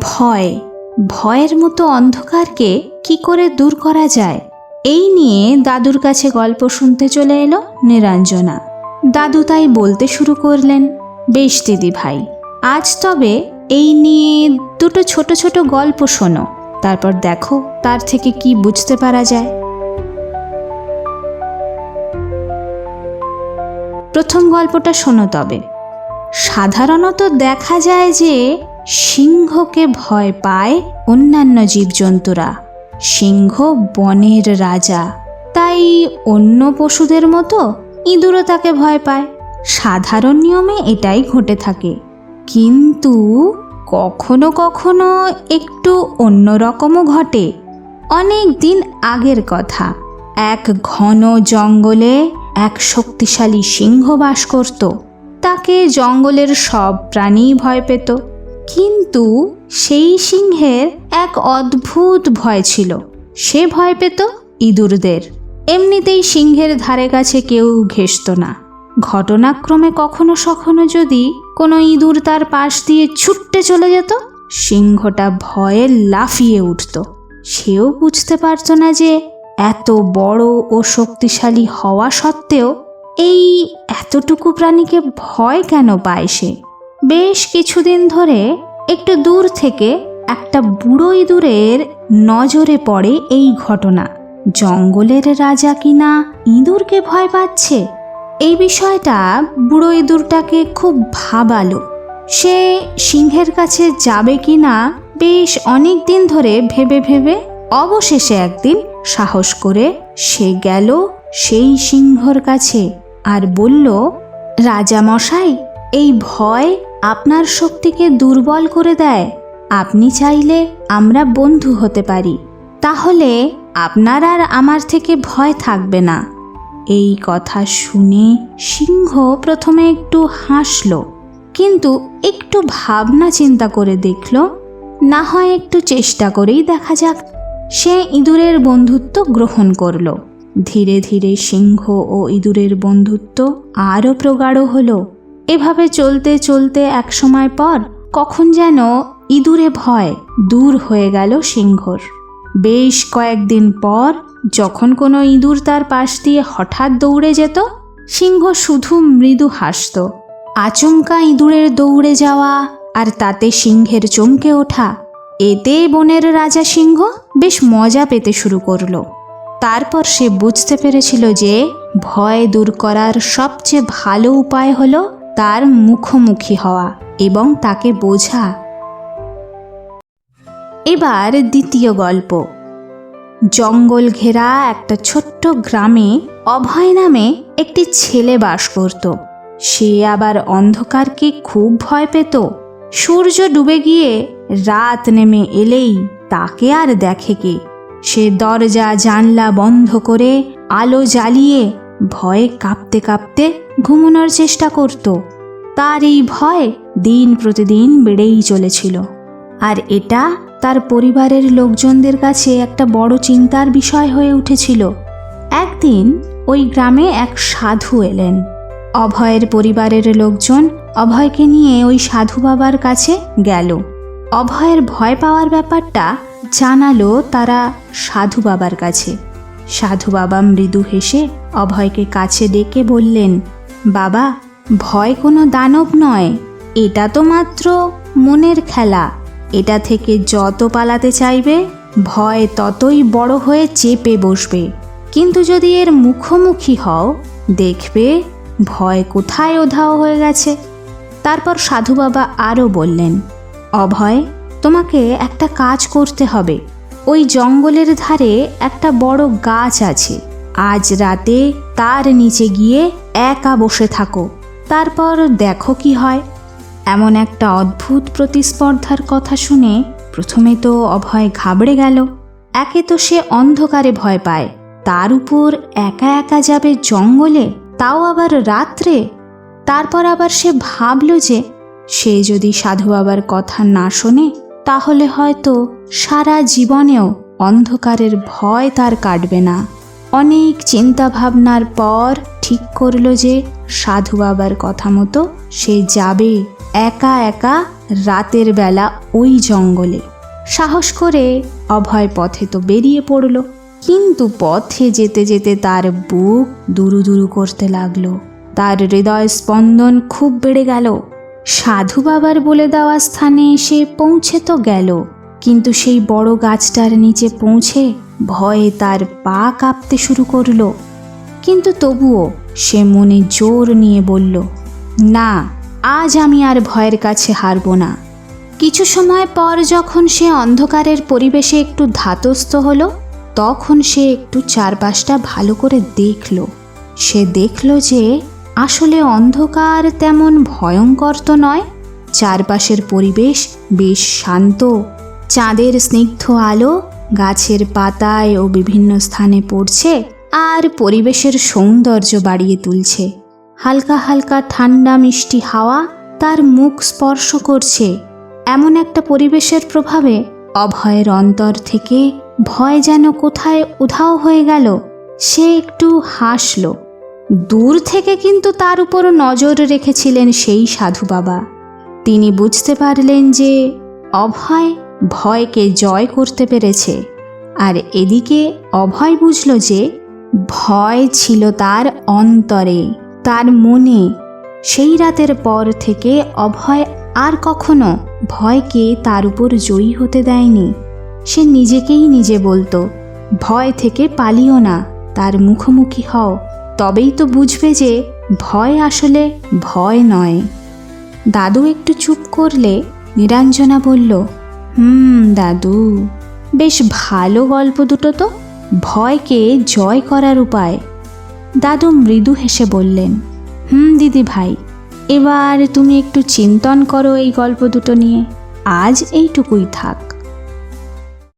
ভয়, ভয়ের মতো অন্ধকারকে কি করে দূর করা যায়? এই নিয়ে দাদুর কাছে গল্প শুনতে চলে এলো নিরঞ্জনা। দাদু তাই বলতে শুরু করলেন, বেশ দিদি ভাই, আজ তবে এই নিয়ে দুটো ছোট ছোট গল্প শোনো, তারপর দেখো তার থেকে কি বুঝতে পারা যায়। প্রথম গল্পটা শোনো তবে। সাধারণত দেখা যায় যে সিংহকে ভয় পায় অন্যান্য জীবজন্তুরা। সিংহ বনের রাজা। তাই অন্য পশুদের মতো ইঁদুরও তাকে ভয় পায়। সাধারণ নিয়মে এটাই ঘটে থাকে। কিন্তু কখনো কখনো একটু অন্যরকমও ঘটে। অনেক দিন আগের কথা। এক ঘন জঙ্গলে এক শক্তিশালী সিংহ বাস করত। তাকে জঙ্গলের সব প্রাণী ভয় পেত। কিন্তু সেই সিংহের এক অদ্ভুত ভয় ছিল। সে ভয় পেত ইঁদুরদের। এমনিতেই সিংহের ধারে কাছে কেউ ঘেসত না। ঘটনাক্রমে কখনো সখনো যদি কোনো ইঁদুর তার পাশ দিয়ে ছুটতে চলে যেত, সিংহটা ভয়ে লাফিয়ে উঠত। সেও বুঝতে পারত না যে এত বড় ও শক্তিশালী হওয়া সত্ত্বেও এই এতটুকু প্রাণীকে ভয় কেন পায় সে? বেশ কিছুদিন ধরে একটু দূর থেকে একটা বুড়ো ইঁদুরের নজরে পড়ে এই ঘটনা। জঙ্গলের রাজা কিনা ইঁদুরকে ভয় পাচ্ছে? এই বিষয়টা বুড়ো ইঁদুরটাকে খুব ভাবালো। সে সিংহের কাছে যাবে কি না বেশ অনেক দিন ধরে ভেবে ভেবে অবশেষে একদিন সাহস করে সে গেল সেই সিংহর কাছে আর বলল রাজা মশাই এই ভয় আপনার শক্তিকে দুর্বল করে দেয়, আপনি চাইলে আমরা বন্ধু হতে পারি। তাহলে আপনার আর আমার থেকে ভয় থাকবে না। এই কথা শুনে সিংহ প্রথমে একটু হাসল, কিন্তু একটু ভাবনা চিন্তা করে দেখল, না হয় একটু চেষ্টা করেই দেখা যাক। সে ইঁদুরের বন্ধুত্ব গ্রহণ করল। ধীরে ধীরে সিংহ ও ইঁদুরের বন্ধুত্ব আরও প্রগাঢ় হলো। এভাবে চলতে চলতে এক সময় পর কখন যেন ইঁদুরে ভয় দূর হয়ে গেল সিংহর। বেশ কয়েকদিন পর যখন কোনো ইঁদুর তার পাশ দিয়ে হঠাৎ দৌড়ে যেত, সিংহ শুধু মৃদু হাসত। আচমকা ইঁদুরের দৌড়ে যাওয়া আর তাতে সিংহের চমকে ওঠা, এতে বনের রাজা সিংহ বেশ মজা পেতে শুরু করল। তারপর সে বুঝতে পেরেছিল যে ভয় দূর করার সবচেয়ে ভালো উপায় হলো তার মুখোমুখি হওয়া এবং তাকে বোঝা। এবার দ্বিতীয় গল্প। জঙ্গল ঘেরা একটা ছোট্ট গ্রামে অভয় নামে একটি ছেলে বাস করত। সে আবার অন্ধকারকে খুব ভয় পেত। সূর্য ডুবে গিয়ে রাত নেমে এলেই তাকে আর দেখে কে? সে দরজা, জানলা বন্ধ করে আলো জ্বালিয়ে ভয়ে কাঁপতে কাঁপতে ঘুমানোর চেষ্টা করত। তার এই ভয় দিন প্রতিদিন বেড়েই চলেছিল। আর এটা তার পরিবারের লোকজনদের কাছে একটা বড় চিন্তার বিষয় হয়ে উঠেছিল। একদিন ওই গ্রামে এক সাধু এলেন। অভয়ের পরিবারের লোকজন অভয়কে নিয়ে ওই সাধু বাবার কাছে গেল। অভয়ের ভয় পাওয়ার ব্যাপারটা জানালো তারা সাধু বাবার কাছে। সাধু বাবা মৃদু হেসে অভয়কে কাছে ডেকে বললেন, বাবা ভয় কোনো দানব নয়। এটা তো মাত্র মনের খেলা। এটা থেকে যত পালাতে চাইবে, ভয় ততই বড় হয়ে চেপে বসবে। কিন্তু যদি এর মুখোমুখি হও, দেখবে ভয় কোথায় ওধাও হয়ে গেছে। তারপর সাধু বাবা আরও বললেন, অভয়, তোমাকে একটা কাজ করতে হবে। ওই জঙ্গলের ধারে একটা বড় গাছ আছে। আজ রাতে তার নিচে গিয়ে একা বসে থাকো। তারপর দেখো কি হয়। এমন একটা অদ্ভুত প্রতিস্পর্ধার কথা শুনে প্রথমে তো অভয় ঘাবড়ে গেল। একে তো সে অন্ধকারে ভয় পায়। তার উপর একা একা যাবে জঙ্গলে, তাও আবার রাত্রে? তারপর আবার সে ভাবল যে, সে যদি সাধু বাবার কথা না শোনে, তাহলে হয়তো সারা জীবনেও অন্ধকারের ভয় তার কাটবে না। অনেক চিন্তা ভাবনার পর ঠিক করল যে সাধু বাবার কথা মতো সে যাবে একা একা রাতের বেলা ওই জঙ্গলে। সাহস করে অভয় পথে তো বেরিয়ে পড়ল। কিন্তু পথে যেতে যেতে তার বুক দুরু দুরু করতে লাগল। তার হৃদয় স্পন্দন খুব বেড়ে গেল। সাধু বাবার বলে দেওয়া স্থানে এসে পৌঁছে তো গেল। কিন্তু সেই বড় গাছটার নিচে পৌঁছে ভয়ে তার পা কাঁপতে শুরু করল। কিন্তু তবুও সে মনে জোর নিয়ে বলল, না, আজ আমি আর ভয়ের কাছে হারব না। কিছু সময় পর যখন সে অন্ধকারের পরিবেশে একটু ধাতস্থ হলো, তখন সে একটু চারপাশটা ভালো করে দেখল। সে দেখল যে আসলে অন্ধকার তেমন ভয়ঙ্কর তো নয়, চারপাশের পরিবেশ বেশ শান্ত। চাঁদের স্নিগ্ধ আলো গাছের পাতায় ও বিভিন্ন স্থানে পড়ছে আর পরিবেশের সৌন্দর্য বাড়িয়ে তুলছে। হালকা হালকা ঠান্ডা মিষ্টি হাওয়া তার মুখ স্পর্শ করছে। এমন একটা পরিবেশের প্রভাবে অভয়ের অন্তর থেকে ভয় যেন কোথায় উধাও হয়ে গেল, সে একটু হাসল। দূর থেকে কিন্তু তার উপর নজর রেখেছিলেন সেই সাধু বাবা। তিনি বুঝতে পারলেন যে অভয় ভয়কে জয় করতে পেরেছে। আর এদিকে অভয় বুঝল যে ভয় ছিল তার অন্তরে, তার মনে। সেই রাতের পর থেকে অভয় আর কখনো ভয়কে তার উপর জয়ী হতে দেয়নি। সে নিজেকেই নিজে বলতো, ভয় থেকে পালিও না, তার মুখোমুখি হও। তবেই তো বুঝবে যে ভয় আসলে ভয় নয়। দাদু একটু চুপ করলে নিরঞ্জনা বলল, হুম, দাদু, বেশ ভালো গল্প দুটো তো। ভয়কে জয় করার উপায়। দাদু মৃদু হেসে বললেন, হুম, দিদি ভাই, এবার তুমি একটু চিন্তন করো এই গল্প দুটো নিয়ে। আজ এইটুকুই থাক।